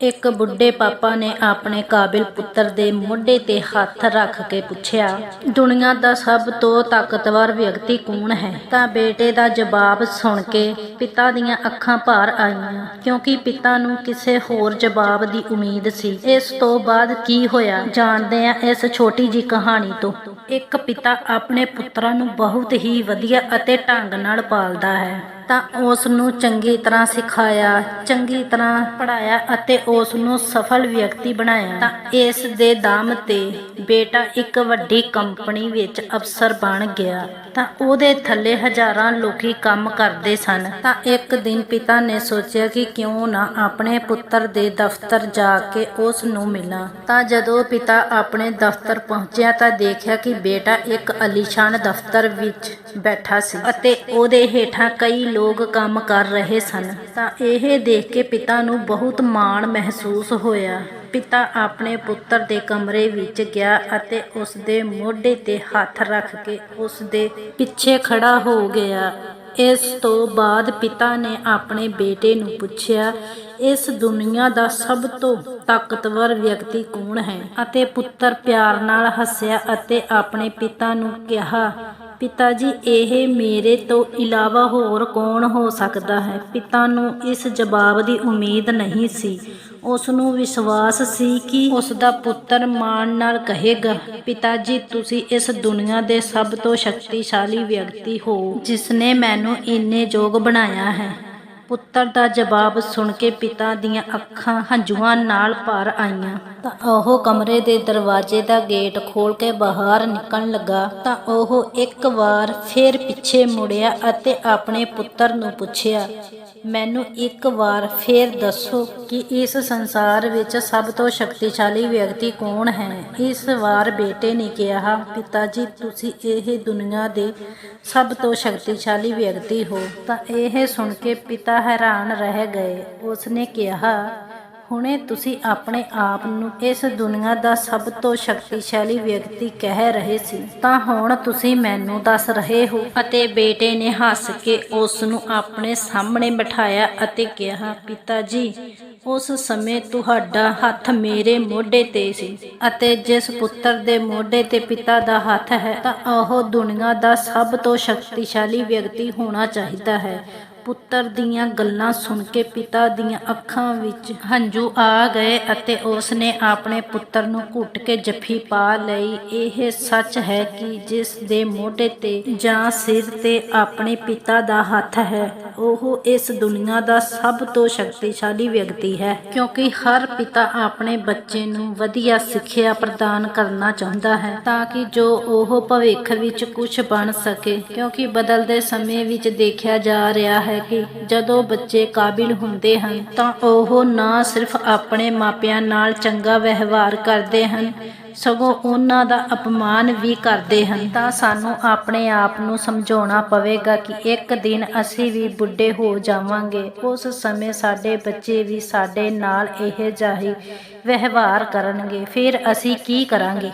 ਇੱਕ ਬੁੱਢੇ ਪਾਪਾ ਨੇ ਆਪਣੇ ਕਾਬਿਲ ਪੁੱਤਰ ਦੇ ਮੋਢੇ ਤੇ ਹੱਥ ਰੱਖ ਕੇ ਪੁੱਛਿਆ, ਦੁਨੀਆ ਦਾ ਸਭ ਤੋਂ ਤਾਕਤਵਰ ਵਿਅਕਤੀ ਕੌਣ ਹੈ? ਤਾਂ ਬੇਟੇ ਦਾ ਜਵਾਬ ਸੁਣ ਕੇ ਪਿਤਾ ਦੀਆਂ ਅੱਖਾਂ ਭਾਰ ਆਈਆਂ, ਕਿਉਂਕਿ ਪਿਤਾ ਨੂੰ ਕਿਸੇ ਹੋਰ ਜਵਾਬ ਦੀ ਉਮੀਦ ਸੀ। ਇਸ ਤੋਂ ਬਾਅਦ ਕੀ ਹੋਇਆ, ਜਾਣਦੇ ਆ ਇਸ ਛੋਟੀ ਜੀ ਕਹਾਣੀ ਤੋਂ। ਇੱਕ ਪਿਤਾ ਆਪਣੇ ਪੁੱਤਰਾਂ ਨੂੰ ਬਹੁਤ ਹੀ ਵਧੀਆ ਅਤੇ ਢੰਗ ਨਾਲ ਪਾਲਦਾ ਹੈ। ਤਾਂ ਉਸ ਨੂੰ ਚੰਗੀ ਤਰ੍ਹਾਂ ਸਿਖਾਇਆ, ਚੰਗੀ ਤਰ੍ਹਾਂ ਪੜਾਇਆ ਅਤੇ ਉਸ ਨੂੰ ਸਫਲ ਵਿਅਕਤੀ ਬਣਾਇਆ। ਤਾਂ ਇਸ ਦੇ ਦਮ ਤੇ ਬੇਟਾ ਇੱਕ ਵੱਡੀ ਕੰਪਨੀ ਵਿੱਚ ਅਫਸਰ ਬਣ ਗਿਆ ਤਾਂ ਉਹਦੇ ਥੱਲੇ ਹਜ਼ਾਰਾਂ ਲੋਕੀ ਕੰਮ ਕਰਦੇ ਸਨ। ਤਾਂ ਇੱਕ ਦਿਨ ਪਿਤਾ ਨੇ ਸੋਚਿਆ ਕਿ ਕਿਉਂ ਨਾ ਆਪਣੇ ਪੁੱਤਰ ਦੇ ਦਫ਼ਤਰ ਜਾ ਕੇ ਉਸ ਨੂੰ ਮਿਲਾਂ। ਤਾਂ ਜਦੋਂ ਪਿਤਾ ਆਪਣੇ ਦਫ਼ਤਰ ਪਹੁੰਚਿਆ ਤਾਂ ਦੇਖਿਆ ਕਿ ਬੇਟਾ ਇੱਕ ਅਲੀਸ਼ਾਨ ਦਫ਼ਤਰ ਵਿੱਚ ਬੈਠਾ ਸੀ ਅਤੇ ਉਹਦੇ ਹੇਠਾਂ ਕਈ ਲੋਕ ਕੰਮ ਕਰ ਰਹੇ ਸਨ। ਤਾਂ ਇਹ ਦੇਖ ਕੇ ਪਿਤਾ ਨੂੰ ਬਹੁਤ ਮਾਣ ਮਹਿਸੂਸ ਹੋਇਆ। ਪਿਤਾ ਆਪਣੇ ਪੁੱਤਰ ਦੇ ਕਮਰੇ ਵਿੱਚ ਗਿਆ ਅਤੇ ਉਸ ਦੇ ਮੋਢੇ ਤੇ ਹੱਥ ਰੱਖ ਕੇ ਉਸ ਦੇ ਪਿੱਛੇ ਖੜਾ ਹੋ ਗਿਆ। ਇਸ ਤੋਂ ਬਾਅਦ ਪਿਤਾ ਨੇ ਆਪਣੇ ਬੇਟੇ ਨੂੰ ਪੁੱਛਿਆ, ਇਸ ਦੁਨੀਆ ਦਾ ਸਭ ਤੋਂ ਤਾਕਤਵਰ ਵਿਅਕਤੀ ਕੌਣ ਹੈ? ਅਤੇ ਪੁੱਤਰ ਪਿਆਰ ਨਾਲ ਹੱਸਿਆ ਅਤੇ ਆਪਣੇ ਪਿਤਾ ਨੂੰ ਕਿਹਾ, ਪਿਤਾ ਜੀ, ਇਹ ਮੇਰੇ ਤੋਂ ਇਲਾਵਾ ਹੋਰ ਕੌਣ ਹੋ ਸਕਦਾ ਹੈ? ਪਿਤਾ ਨੂੰ ਇਸ ਜਵਾਬ ਦੀ ਉਮੀਦ ਨਹੀਂ ਸੀ। ਉਸ ਨੂੰ ਵਿਸ਼ਵਾਸ ਸੀ ਕਿ ਉਸ ਦਾ ਪੁੱਤਰ ਮਾਣ ਨਾਲ ਕਹੇਗਾ ਪਿਤਾ ਜੀ ਤੁਸੀਂ ਇਸ ਦੁਨੀਆ ਦੇ ਸਭ ਤੋਂ ਸ਼ਕਤੀਸ਼ਾਲੀ ਵਿਅਕਤੀ ਹੋ ਜਿਸ ਨੇ ਮੈਨੂੰ ਇੰਨੇ ਯੋਗ ਬਣਾਇਆ ਹੈ। ਪੁੱਤਰ ਦਾ ਜਵਾਬ ਸੁਣ ਕੇ ਪਿਤਾ ਦੀਆਂ ਅੱਖਾਂ ਹੰਝੂਆਂ ਨਾਲ ਭਰ ਆਈਆਂ। ਤਾਂ ਉਹ ਕਮਰੇ ਦੇ ਦਰਵਾਜ਼ੇ ਦਾ ਗੇਟ ਖੋਲ ਕੇ ਬਾਹਰ ਨਿਕਲਣ ਲੱਗਾ। ਤਾਂ ਉਹ ਇੱਕ ਵਾਰ ਫੇਰ ਪਿੱਛੇ ਮੁੜਿਆ ਅਤੇ ਆਪਣੇ ਪੁੱਤਰ ਨੂੰ ਪੁੱਛਿਆ ਮੈਨੂੰ ਇੱਕ ਵਾਰ ਫੇਰ ਦੱਸੋ ਕਿ ਇਸ ਸੰਸਾਰ ਵਿੱਚ ਸਭ ਤੋਂ ਸ਼ਕਤੀਸ਼ਾਲੀ ਵਿਅਕਤੀ ਕੌਣ ਹੈ? ਇਸ ਵਾਰ ਬੇਟੇ ਨੇ ਕਿਹਾ ਪਿਤਾ ਜੀ ਤੁਸੀਂ ਇਹ ਦੁਨੀਆ ਦੇ ਸਭ ਤੋਂ ਸ਼ਕਤੀਸ਼ਾਲੀ ਵਿਅਕਤੀ ਹੋ। ਤਾਂ ਇਹ ਸੁਣ ਕੇ ਪਿਤਾ ਹੈਰਾਨ ਰਹਿ ਗਏ। ਉਸਨੇ ਕਿਹਾ ਹੁਣੇ ਤੁਸੀਂ ਆਪਣੇ ਆਪ ਨੂੰ ਇਸ ਦੁਨੀਆ ਦਾ ਸਭ ਤੋਂ ਸ਼ਕਤੀਸ਼ਾਲੀ ਵਿਅਕਤੀ ਕਹਿ ਰਹੇ ਸੀ, ਤਾਂ ਹੁਣ ਤੁਸੀਂ ਮੈਨੂੰ ਦੱਸ ਰਹੇ ਹੋ। ਅਤੇ ਬੇਟੇ ਨੇ ਹੱਸ ਕੇ ਉਸ ਨੂੰ ਆਪਣੇ ਸਾਹਮਣੇ ਬਿਠਾਇਆ ਅਤੇ ਕਿਹਾ, ਪਿਤਾ ਜੀ, ਉਸ ਸਮੇਂ ਤੁਹਾਡਾ ਹੱਥ ਮੇਰੇ ਮੋਢੇ ਤੇ ਸੀ ਅਤੇ ਜਿਸ ਪੁੱਤਰ ਦੇ ਮੋਢੇ ਤੇ ਪਿਤਾ ਦਾ ਹੱਥ ਹੈ, ਤਾਂ ਉਹ ਦੁਨੀਆ ਦਾ ਸਭ ਤੋਂ ਸ਼ਕਤੀਸ਼ਾਲੀ ਵਿਅਕਤੀ ਹੋਣਾ ਚਾਹੀਦਾ ਹੈ। ਪੁੱਤਰ ਦੀਆਂ ਗੱਲਾਂ ਸੁਣ ਕੇ ਪਿਤਾ ਦੀਆਂ ਅੱਖਾਂ ਵਿੱਚ ਹੰਝੂ ਆ ਗਏ ਅਤੇ ਉਸ ਨੇ ਆਪਣੇ ਪੁੱਤਰ ਨੂੰ ਘੁੱਟ ਕੇ ਜੱਫੀ ਪਾ ਲਈ। ਇਹ ਸੱਚ ਹੈ ਕਿ ਜਿਸ ਦੇ ਮੋਢੇ ਤੇ ਜਾਂ ਸਿਰ ਤੇ ਆਪਣੇ ਪਿਤਾ ਦਾ ਹੱਥ ਹੈ ਉਹ ਇਸ ਦੁਨੀਆ ਦਾ ਸਭ ਤੋਂ ਸ਼ਕਤੀਸ਼ਾਲੀ ਵਿਅਕਤੀ ਹੈ, ਕਿਉਂਕਿ ਹਰ ਪਿਤਾ ਆਪਣੇ ਬੱਚੇ ਨੂੰ ਵਧੀਆ ਸਿੱਖਿਆ ਪ੍ਰਦਾਨ ਕਰਨਾ ਚਾਹੁੰਦਾ ਹੈ ਤਾਂ ਕਿ ਜੋ ਉਹ ਭਵਿੱਖ ਵਿੱਚ ਕੁਝ ਬਣ ਸਕੇ, ਕਿਉਂਕਿ ਬਦਲਦੇ ਸਮੇਂ ਵਿੱਚ ਦੇਖਿਆ ਜਾ ਰਿਹਾ ਹੈ ਕਿ ਜਦੋਂ ਬੱਚੇ ਕਾਬਿਲ ਹੁੰਦੇ ਹਨ ਤਾਂ ਉਹ ਨਾ ਸਿਰਫ ਆਪਣੇ ਮਾਪਿਆਂ ਨਾਲ ਚੰਗਾ ਵਿਵਹਾਰ ਕਰਦੇ ਹਨ ਸਗੋਂ ਉਹਨਾਂ ਦਾ ਅਪਮਾਨ ਵੀ ਕਰਦੇ ਹਨ। ਤਾਂ ਸਾਨੂੰ ਆਪਣੇ ਆਪ ਨੂੰ ਸਮਝਾਉਣਾ ਪਵੇਗਾ ਕਿ ਇੱਕ ਦਿਨ ਅਸੀਂ ਵੀ ਬੁੱਢੇ ਹੋ ਜਾਵਾਂਗੇ। ਉਸ ਸਮੇਂ ਸਾਡੇ ਬੱਚੇ ਵੀ ਸਾਡੇ ਨਾਲ ਇਹ ਜਾਹੀ ਵਿਵਹਾਰ ਕਰਨਗੇ। ਫਿਰ ਅਸੀਂ ਕੀ ਕਰਾਂਗੇ?